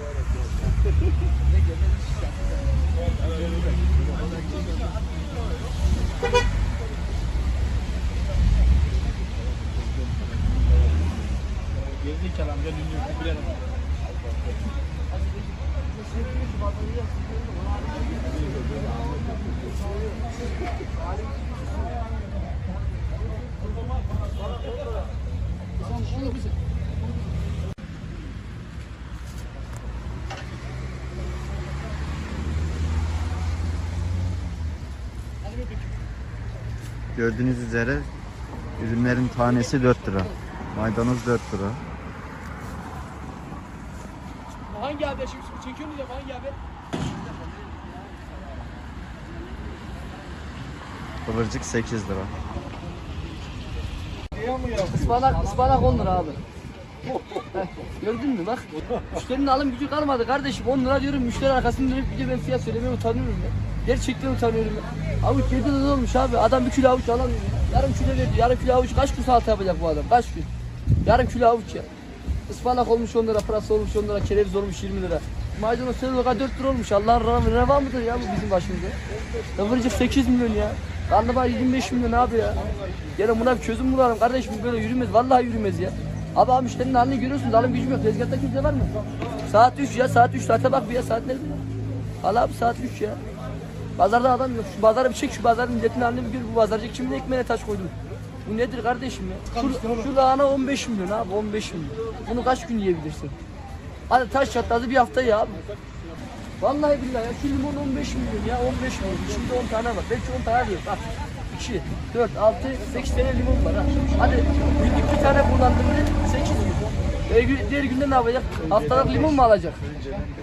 Ne gelmedi işte. Gerizekalı amca dinliyor. Bilelim. Gördüğünüz üzere ürünlerin tanesi 4 lira. Maydanoz 4 lira. Hangi abi şimdi çekiyor muyum hangi abi? Kıvırcık 8 lira. Ispanak, ıspanak 10 lira abi. Heh, Gördün mü bak. Müşterinin alım gücü kalmadı kardeşim. 10 lira diyorum müşteri arkasını dönüp bir de ben fiyat söylemeye utanıyorum ya. Gerçekten utanıyorum. Avuç 7 lira olmuş abi. Adam bir kilo avuç alamıyor ya. Yarım kilo verdi. Yarım kilo avuç kaç gün salata yapacak bu adam? Kaç gün? Yarım kilo avuç ya. Ispanak olmuş 10 lira, pırasa olmuş 10 lira, kereviz olmuş 20 lira. Maydanoz sedoka 4 lira olmuş. Allah'ın reva, reva mıdır ya bu bizim başımıza? Kıvırcık 8 milyon ya. Karnabahar 25 milyon abi ya. Gene buna bir çözüm bulalım kardeşim böyle yürümez. Vallahi yürümez ya. Abi abi müşterinin halini görüyorsunuz. Alım gücüm yok. Tezgahta kimse var mı? Saat 3 ya. Saat 3 saate bak bir ya. Saat nerede? Hala abi saat 3 ya. Pazarda adam yok. Şu pazara bir çek şu pazarın milletin halini bir gör. Bu pazarcı kimin ekmeğine taş koydu? Bu nedir kardeşim ya? Şu, şu lahana 15 milyon abi 15 milyon. Bunu kaç gün yiyebilirsin? Hadi taş çatladı bir hafta ya abi. Vallahi billahi ya şu limon 15 milyon ya 15 milyon. Şimdi 10 tane var. Belki 10 tane değil. Bak 2, 4, 6, 8 tane limon var ha. Hadi günlük bir tane kullandığında 8 milyon. E, gü- diğer günde ne yapacak? Haftalık limon mu alacak?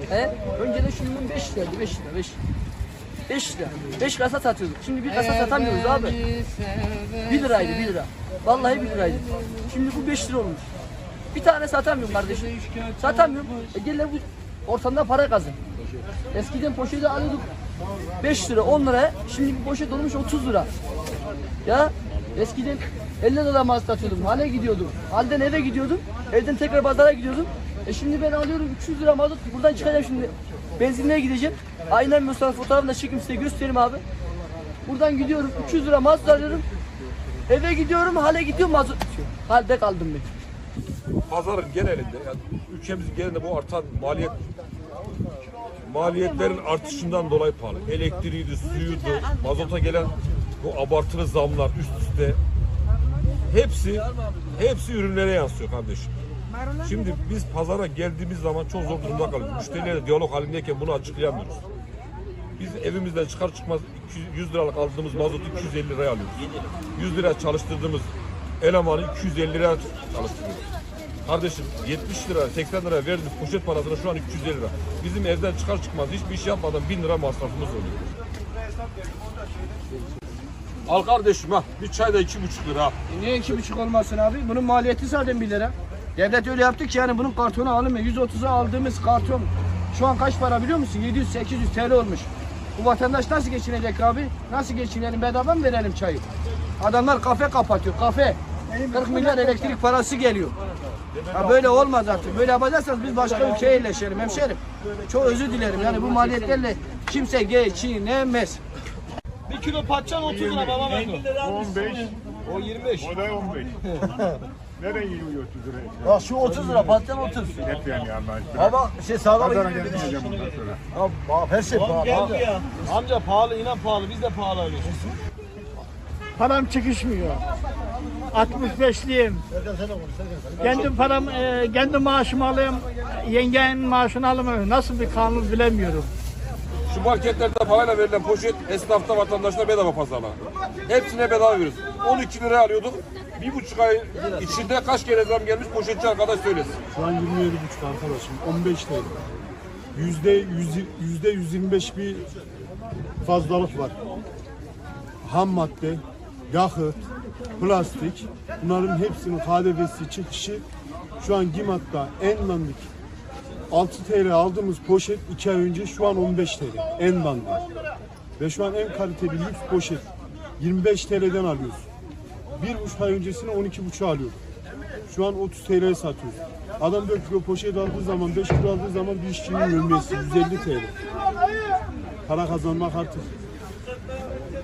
He? Önceden şu limon 5 liraydı 5 lira 5 5 lira. 5 kasa satıyorduk. Şimdi bir kasa satamıyoruz abi. 1 liraydı 1 lira. Vallahi 1 liraydı. Şimdi bu 5 lira olmuş. Bir tane satamıyorum kardeşim. Satamıyorum. E gel lan bu ortamda para kazın. Eskiden poşeti alıyorduk 5 lira 10 lira. Şimdi bir poşet olmuş 30 lira. Ya eskiden 50 lira mazot atıyordum. Hale gidiyordum. Halden eve gidiyordum. Evden tekrar pazara gidiyordum. E şimdi ben alıyorum 300 lira mazot. Buradan çıkacağım şimdi. Benzinliğe gideceğim. Aynen Mustafa fotoğrafını da çekeyim size göstereyim abi. Buradan gidiyorum 300 lira mazot alıyorum. Eve gidiyorum hale gidiyorum mazot bitiyor. Halde kaldım ben. pazarın genelinde yani ülkemizin genelinde bu artan maliyet maliyetlerin artışından dolayı pahalı. Elektriğiydi, suyuydu, mazota gelen bu abartılı zamlar üst üste hepsi hepsi ürünlere yansıyor kardeşim. Şimdi biz pazara geldiğimiz zaman çok zor durumda kalıyoruz. Müşterilerle diyalog halindeyken bunu açıklayamıyoruz. Biz evimizden çıkar çıkmaz 200 100 liralık aldığımız mazotu 250 liraya alıyoruz. 100 lira çalıştırdığımız elemanı 250 liraya çalıştırıyoruz. Kardeşim 70 lira 80 lira verdiğimiz poşet parasına şu an 250 lira. Bizim evden çıkar çıkmaz hiçbir iş yapmadan 1000 lira masrafımız oluyor. Al kardeşim ha bir çay da 2,5 lira. E niye iki buçuk olmasın abi? Bunun maliyeti zaten 1 lira. Devlet öyle yaptı ki yani bunun kartonu alınmıyor. 130'a aldığımız karton şu an kaç para biliyor musun? 700-800 TL olmuş. Bu vatandaş nasıl geçinecek abi? Nasıl geçinelim? Bedava mı verelim çayı? Adamlar kafe kapatıyor, kafe. 40 milyar elektrik parası geliyor. Ha böyle olmaz artık. Böyle yapacaksanız biz başka ülkeye yerleşelim hemşerim. Çok özür dilerim. Yani bu maliyetlerle kimse geçinemez. Bir kilo patlıcan 30 lira baba 15. O 25. O da 15. Nereye yiyor 30 liraya? Bak şu 30 lira patlıcan 30. Hep yani Allah aşkına. Ama şey sağlam Pazara gelmeyeceğim bundan sonra. Ya bak her şey pahalı. Amca pahalı inan pahalı biz de pahalı alıyoruz. Param çıkışmıyor. 65'liyim. Kendi param, e, kendi maaşımı alayım, yengenin maaşını alayım. Nasıl bir kanun bilemiyorum. Şu marketlerde parayla verilen poşet esnafta vatandaşlar bedava pazarlar. Hepsine bedava veriyoruz. 12 liraya alıyorduk. Bir buçuk ay içinde kaç kere zam gelmiş poşetçi arkadaş söylesin. Şu an 27,5 arkadaşım. 15 TL. Yüzde, yüz, yüzde 125 bir fazlalık var. Ham madde, yakıt, plastik bunların hepsinin KDV'si çıkışı şu an GİMAT'ta en dandik 6 TL aldığımız poşet 2 ay önce şu an 15 TL. En bandı. Ve şu an en kaliteli lüks poşet 25 TL'den alıyoruz. Bir buçuk ay öncesine 12,5 alıyorduk. Şu an 30 TL'ye satıyoruz. Adam 4 kilo poşet aldığı zaman, 5 kilo aldığı zaman bir işçinin yövmesi 150 TL. Para kazanmak artık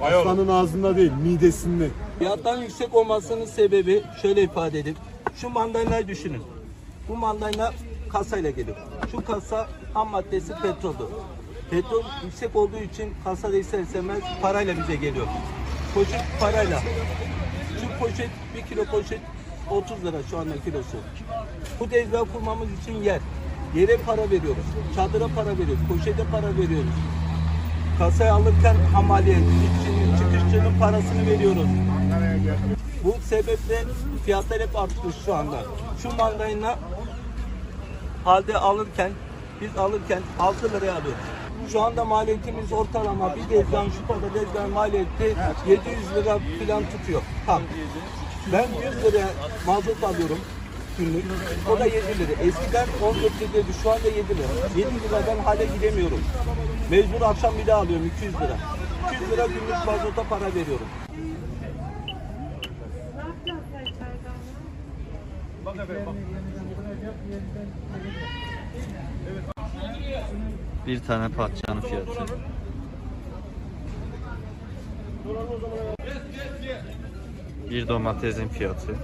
aslanın ağzında değil, midesinde. Fiyatların yüksek olmasının sebebi şöyle ifade edeyim. Şu mandalinayı düşünün. Bu mandalina kasayla geliyor. Şu kasa ham maddesi petroldu. Petrol yüksek olduğu için kasada ister istemez parayla bize geliyor. Poşet parayla. Şu poşet, bir kilo poşet 30 lira şu anda kilosu. Bu tezgah kurmamız için yer. Yere para veriyoruz. Çadıra para veriyoruz. Poşete para veriyoruz. Kasaya alırken işçinin, çıkışçının parasını veriyoruz. Bu sebeple fiyatlar hep artmış şu anda. Şu mandalina halde alırken, biz alırken 6 liraya alıyoruz. Şu anda maliyetimiz ortalama bir dezgahın şu kadar dezgahın maliyeti 700 lira falan tutuyor. Tam. Ben 100 liraya mazot alıyorum günlük. O da 7 lira. Eskiden 14 liraydı. Şu anda 7 lira. 7 liradan hale gidemiyorum. Mecbur akşam bir daha alıyorum 200 lira. 200 lira günlük mazota para veriyorum. Bir tane patlıcanın fiyatı. Bir domatesin fiyatı.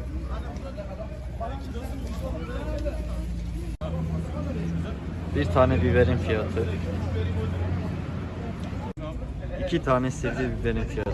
Bir tane biberin fiyatı. İki tane sivri biberin fiyatı.